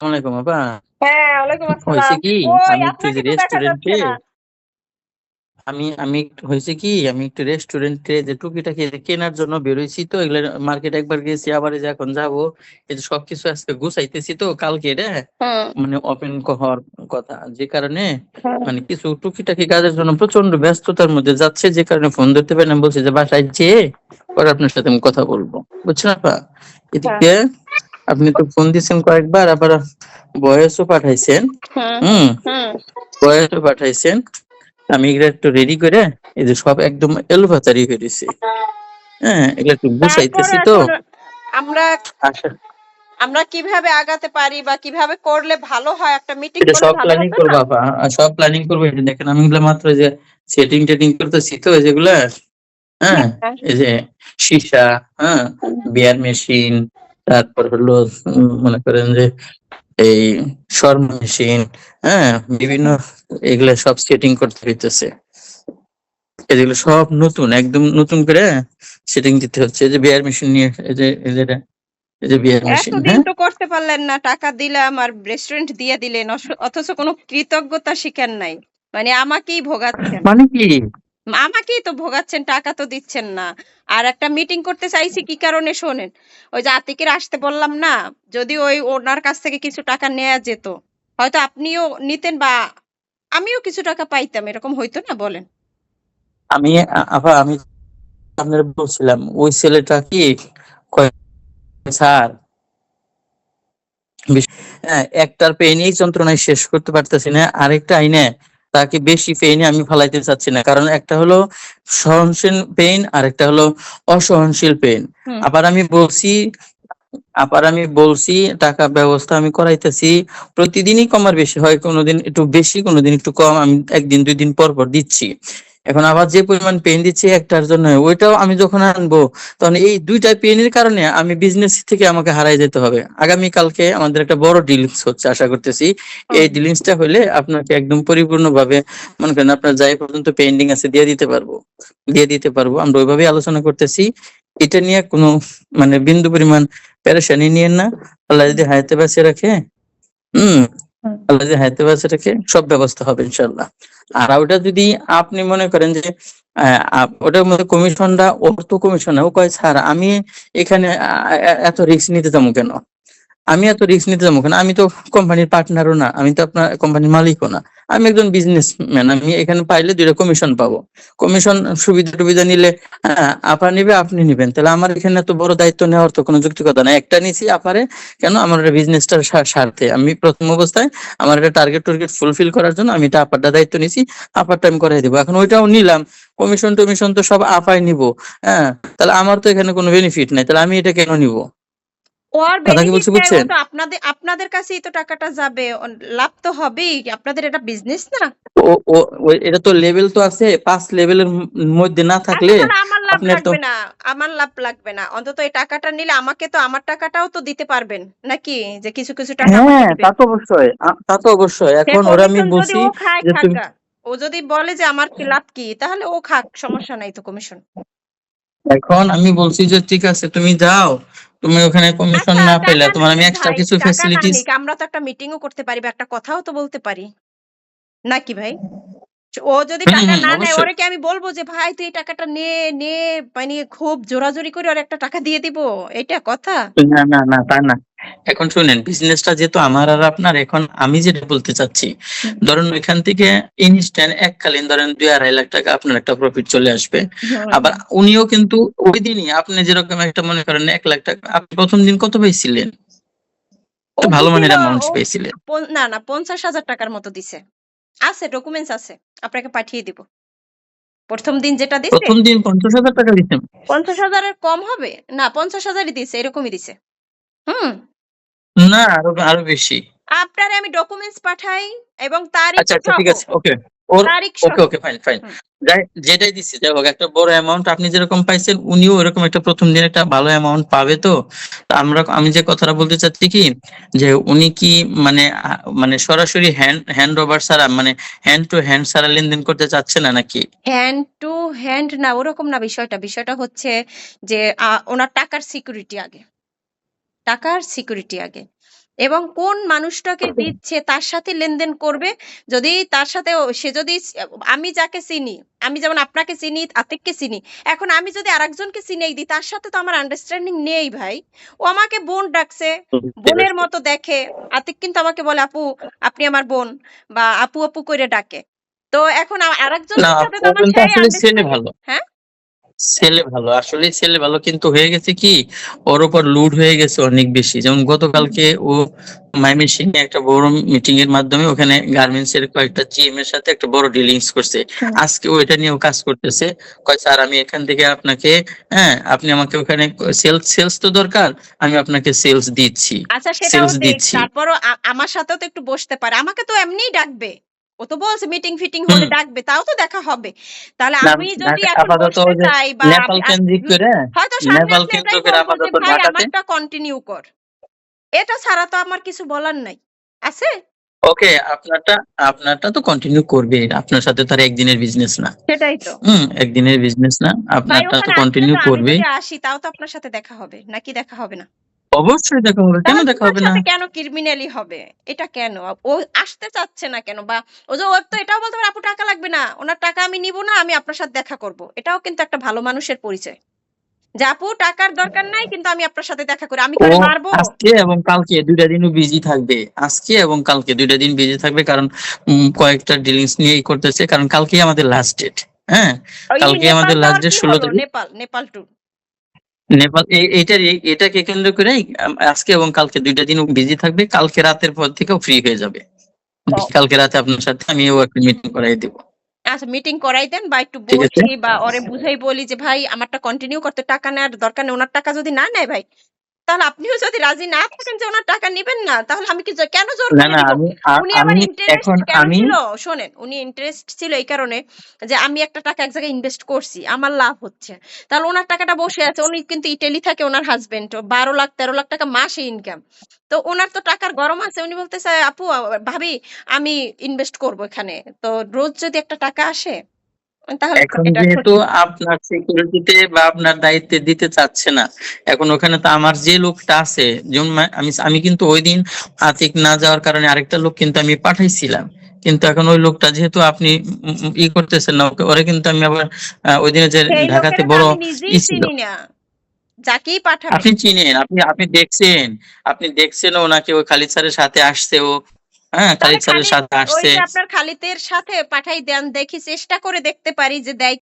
আসসালামাইকুম আপা। হ্যাঁ ওয়ালাইকুম হয়েছে আসসালাম। কি? আমি একটু রেস্টুরেন্টে আমি আমি হয়েছে কি? আমি একটু রেস্টুরেন্টে যে টুকিটাকি কেনার জন্য বেরোইছি তো এগুলো মার্কেট একবার গেছি আবার যে এখন যাব এই যে সবকিছু আজকে গুছাইতেছি তো কালকে এটা? মানে ওপেন হওয়ার কথা। যে কারণে মানে কিছু টুকিটাকি কাজের জন্য প্রচণ্ড ব্যস্ততার মধ্যে যাচ্ছে যে কারণে ফোন ধরতে পারি না। বলছি যে বাসায় যেয়ে পরে আপনার সাথে আমি কথা বলব। বুঝছেন আপা? এদিকে আপনি তো ফোন দিয়েছেন কয়েকবার আবার বয়সও পাঠাইছেন। হুম হুম হুম বয়সও পাঠাইছেন। আমি এগুলো একটু রেডি করে এই যে সব একদম এলোপাতারি হয়ে গেছে হ্যাঁ এগুলো একটু গুছাইতেছি তো। আমরা আশা আমরা কীভাবে আগাতে পারি বা কীভাবে করলে ভালো হয়? একটা মিটিং করলে সব প্ল্যানিং করব আর সব প্ল্যানিং করব। এটা দেখেন আমি এগুলো মাত্র যে সেটিং টেটিং করতেছি তো যেগুলা। হ্যাঁ হ্যাঁ। এই যে সীসা হ্যাঁ বিয়ার মেশিন তারপর হলো মনে করেন যে এই শর্মা মেশিন হ্যাঁ বিভিন্ন এগুলা সব সেটিং করতে হইতেছে। এগুলো সব নতুন একদম নতুন করে সেটিং দিতে হচ্ছে। এই যে বিয়ার মেশিন নিয়ে এই যে এই যে এই যে বিয়ার মেশিন এতদিন হ্যাঁ? তো করতে পারলেন না টাকা দিলাম আর রেস্টুরেন্ট দিয়ে দিলেন অথচ কোনো কৃতজ্ঞতা শিখেন নাই। মানে আমাকেই ভোগাচ্ছেন। মানে কি? আমাকেই তো ভোগাচ্ছেন টাকা তো দিচ্ছেন না। আর একটা মিটিং করতে চাইছি কি কারণে শোনেন? ওই যে আতিকের আসতে বললাম না যদি ওই ওনার কাছ থেকে কিছু টাকা নেওয়া যেত। হয়তো আপনিও নিতেন বা আমিও কিছু টাকা পাইতাম এরকম হইতো না বলেন? আমি আপা আমি আপনার বলছিলাম ওই ছেলেটা কি স্যার হ্যাঁ, একটার পেইনেই যন্ত্রণায় শেষ করতে পারতেছি না। আরেকটা আইনে তাকে বেশি পেইনে আমি ফালাইতে চাচ্ছি না। কারণ একটা হলো সহনশীল পেইন আর একটা হলো অসহনশীল পেইন আবার আমি বলছি আবার আমি বলছি টাকা ব্যবস্থা আমি করাইতেছি প্রতিদিনই কমার বেশি হয় কোনোদিন একটু বেশি কোনোদিন একটু কম আমি একদিন দুই দিন পর পর দিচ্ছি। এখন আবার যে পরিমাণ পেন দিচ্ছে একটার জন্য ওইটাও আমি যখন আনব তখন এই দুইটা পেনের কারণে আমি বিজনেস থেকে আমাকে হারাই যেতে হবে। আগামী কালকে আমাদের একটা বড় ডিলিংস হচ্ছে আশা করতেছি। এই ডিলিংসটা হলে আপনাকে একদম পরিপূর্ণভাবে মনে করেন আপনার যাই পর্যন্ত পেন্ডিং আছে দিয়ে দিতে পারব। দিয়ে দিতে পারব। আমরা ওইভাবেই আলোচনা করতেছি। এটা নিয়ে কোনো মানে বিন্দু পরিমাণ প্যারেশানি নিয়েন না। আল্লাহ যদি হায়াতে বাঁচিয়ে রাখে হম হুম। আল্লাহ যদি হায়াতে সব ব্যবস্থা হবে ইনশাল্লাহ আর ওটা যদি আপনি মনে করেন যে ওটার মধ্যে কমিশনটা তো কমিশন ও কয়, স্যার, আমি এখানে এত রিস্ক নিতে যাব কেন? আমি এত রিস্ক নিতে যাব কেন? আমি তো কোম্পানির পার্টনারও না, আমি তো আপনার কোম্পানির মালিকও না। আমি একজন বিজনেসম্যান আমি এখানে পাইলে দুইটা কমিশন পাবো। কমিশন সুবিধা টুবিধা নিলে হ্যাঁ আপনার নিবে, আপনি নিবেন। তাহলে আমার এখানে এত বড় দায়িত্ব নেওয়ার তো কোনো যুক্তিকতা নাই। একটা নিছি আপারে, কেন? আমার একটা বিজনেসটার স্বার্থে আমি প্রথম অবস্থায় আমার একটা টার্গেট টার্গেট ফুলফিল করার জন্য আমি এটা আপারটা দায়িত্ব নিছি আপারটা আমি করাই দিব। এখন ওইটাও নিলাম। কমিশন টমিশন তো সব আপাই নিব হ্যাঁ। তাহলে আমার তো এখানে কোনো বেনিফিট নাই। তাহলে আমি এটা কেন নিব? ওর কথা বেনিফিট আপনাদের আপনাদের কাছেই তো টাকাটা যাবে। লাভ তো হবেই। আপনাদের এটা বিজনেস না? ও ও এটা তো লেভেল তো আছে পাঁচ লেভেলের মধ্যে না থাকলে আমার লাভ লাগবে না। আমার লাভ লাগবে না। অন্তত এই টাকাটা নিলে আমাকে তো আমার টাকাটাও তো দিতে পারবেন নাকি? যে কিছু কিছু টাকা হ্যাঁ তা তো অবশ্যই। আ- তা তো অবশ্যই। এখন ওরা আমি যদি বলছি ও যে তুমি- ও যদি বলে যে আমার লাভ কি তাহলে ও খাক সমস্যা নাই তো কমিশন এখন আমি বলছি যে ঠিক আছে তুমি যাও। তুমি ওখানে কমিশন আচ্ছা, না পেলে তোমার আমি এক্সট্রা কিছু ফ্যাসিলিটিস আমরা তো একটা মিটিংও করতে পারি বা একটা কথাও তো বলতে পারি। নাকি ভাই? ও যদি টাকা না নেয় অবশ্যই। ওরে কি আমি বলব যে ভাই তুই এই টাকাটা নে নে। মানে খুব জোরাজোরি করে ওর একটা টাকা দিয়ে দিব। এটা কথা? না না না তা না। এখন শুনেন বিজনেসটা যেহেতু আমার আর আপনার এখন আমি যেটা বলতে চাচ্ছি ধরেন ওইখান থেকে ইনস্ট্যান্ট এককালীন ধরেন দুই আড়াই লাখ টাকা আপনার একটা প্রফিট চলে আসবে। আবার উনিও কিন্তু ওই দিনই আপনি যেরকম একটা মনে করেন এক লাখ টাকা আপনি প্রথম দিন কত পেয়েছিলেন? ও একটা ভালো মানের অ্যামাউন্ট ও পেয়েছিলেন। পন- না না পঞ্চাশ হাজার টাকার মতো দিছে। আছে ডকুমেন্টস আছে আপনাকে পাঠিয়ে দিব। প্রথম দিন যেটা দিছে প্রথম দিন পঞ্চাশ হাজার টাকা দিচ্ছেন পঞ্চাশ হাজারের কম হবে? না পঞ্চাশ হাজারই দিছে এরকমই দিছে। হুম। না আরও আরও বেশি। আপনারে আমি ডকুমেন্টস পাঠাই এবং তার আচ্ছা আচ্ছা ঠিক আছে ওকে ওর ওকে ওকে ফাইন ফাইন যেটাই দিচ্ছি যাই হোক একটা বড় অ্যামাউন্ট আপনি যেরকম পাইছেন উনিও এরকম একটা প্রথম দিন একটা ভালো অ্যামাউন্ট পাবে তো। আমরা আমি যে কথাটা বলতে চাচ্ছি কি যে উনি কি মানে মানে সরাসরি হ্যান্ড হ্যান্ড ওভার ছাড়া মানে হ্যান্ড টু হ্যান্ড ছাড়া লেনদেন করতে চাচ্ছে না নাকি? হ্যান্ড টু হ্যান্ড না ওরকম না বিষয়টা। বিষয়টা হচ্ছে যে ওনার টাকার সিকিউরিটি আগে। টাকার সিকিউরিটি আগে। এবং কোন মানুষটাকে দিচ্ছে তার সাথে লেনদেন করবে? যদি তার সাথে সে যদি আমি যাকে চিনি আমি যেমন আপনাকে চিনি আতিককে চিনি এখন আমি যদি আরেকজনকে চিনেই দিই তার সাথে তো আমার আন্ডারস্ট্যান্ডিং নেই ভাই। ও আমাকে বোন ডাকছে বোনের মতো দেখে আতিক কিন্তু আমাকে বলে আপু আপনি আমার বোন বা আপু আপু করে ডাকে। তো এখন আ- না সাথে তো ও আমার কিন্তু সেই আসলে ছেলে আন্ডারস্ট্যান্ডিং ভালো। হ্যাঁ? ছেলে ভালো। আসলে ছেলে ভালো কিন্তু হয়ে গেছে কি ওর উপর লুড হয়ে গেছে অনেক বেশি। যেমন গতকালকে ও ময়মনসিংহে একটা বড় মিটিং এর মাধ্যমে ওখানে গার্মেন্টস এর কয়েকটা জিএম এর সাথে একটা বড় ডিলিংস করছে। আজকে ও এটা নিয়েও কাজ করতেছে। কয় স্যার আমি এখান থেকে আপনাকে হ্যাঁ আপনি আমাকে ওখানে সেলস সেলস তো দরকার আমি আপনাকে সেলস দিচ্ছি। আচ্ছা সেটাও সেলস দিচ্ছি। তারপরও আমার সাথেও তো একটু বসতে পারে। আমাকে তো এমনিই ডাকবে। ও তো বলছে মিটিং ফিটিং হলে ডাকবে তাও তো দেখা হবে। তাহলে আমি যদি এখন আপাতত বসতে চাই বা নেপাল কেন্দ্রিক করে হয়তো নেপাল আসলে কেন্দ্র করে আপাতত ঢাকাতে। আমারটা কন্টিনিউ কর। এটা ছাড়া তো আমার কিছু বলার নাই। আছে? ওকে আপনারটা আপনারটা তো কন্টিনিউ করবে আপনার সাথে তো আর একদিনের বিজনেস না। সেটাই তো। হুম একদিনের বিজনেস না। আপনারটা তো কন্টিনিউ করবে আসি তাও তো আপনার সাথে দেখা হবে। নাকি দেখা হবে না? অবশ্যই দেখা হবে। কেন দেখা হবে না? কেন ক্রিমিনালি হবে? এটা কেন? ও আসতে চাচ্ছে না কেন? বা ও যে ওর তো এটাও বলতে পারে আপু টাকা লাগবে না। ওনার টাকা আমি নিব না আমি আপনার সাথে দেখা করব। এটাও কিন্তু একটা ভালো মানুষের পরিচয়। যে আপু টাকার দরকার নাই কিন্তু আমি আপনার সাথে দেখা করি। আমি করে মারবো? আজকে এবং কালকে দুইটা দিনও বিজি থাকবে। আজকে এবং কালকে দুইটা দিন বিজি থাকবে কারণ কয়েকটা ডিলিংস নিয়েই করতেছে কারণ কালকেই আমাদের লাস্ট ডেট হ্যাঁ? কালকে আমাদের লাস্ট ডেট ষোলো নেপাল নেপাল ট্যুর নেপাল এই- এটাকে কেন্দ্র করে আজকে এবং কালকে দুইটা দিন বিজি থাকবে। কালকে রাতের পর থেকেও ফ্রি হয়ে যাবে। কালকে রাতে আপনার সাথে আমিও একটা মিটিং করাই দেবো। আচ্ছা মিটিং করাই দেন বা একটু। বসি বা ওরে বুঝাই বলি যে ভাই আমারটা কন্টিনিউ করতে টাকা নেওয়ার দরকার নেই। ওনার টাকা যদি না নেয় ভাই তাহলে আপনিও যদি রাজি না থাকেন যে ওনার টাকা নেবেন না তাহলে আমি কি কেন জোর না না আমি উনি আমার ইন্টারেস্ট কেন আমি ছিল? শোনেন উনি ইন্টারেস্ট ছিল এই কারণে যে আমি একটা টাকা এক জায়গায় ইনভেস্ট করছি আমার লাভ হচ্ছে। তাহলে ওনার টাকাটা বসে আছে উনি কিন্তু ইটালি থাকে ওনার হাজবেন্ড বারো লাখ তেরো লাখ টাকা মাসে ইনকাম তো ওনার তো টাকার গরম আছে উনি বলতেছে আপু ভাবি আমি ইনভেস্ট করব এখানে। তো রোজ যদি একটা টাকা আসে এখন যেহেতু আপনার সিকিউরিটিতে বা আপনার দায়িত্বে দিতে চাচ্ছে না এখন ওখানে তো আমার যে লোকটা আছে যেমন আমি আমি কিন্তু ওই দিন আতিক না যাওয়ার কারণে আরেকটা লোক কিন্তু আমি পাঠাইছিলাম। কিন্তু এখন ওই লোকটা যেহেতু আপনি ই করতেছেন না ওকে- ওরে কিন্তু আমি আবার ওই দিনে যে ঢাকাতে বড় ই ছিল। যাকেই আপনি চিনেন আপনি আপনি দেখছেন আপনি দেখছেন ওনাকে ওই খালিদ স্যারের সাথে আসছে ও হ্যাঁ খালিদ স্যারের সাথে ওই আসছে। আপনার খালিদের সাথে পাঠাই দেন দেখি চেষ্টা করে দেখতে পারি যে দেয়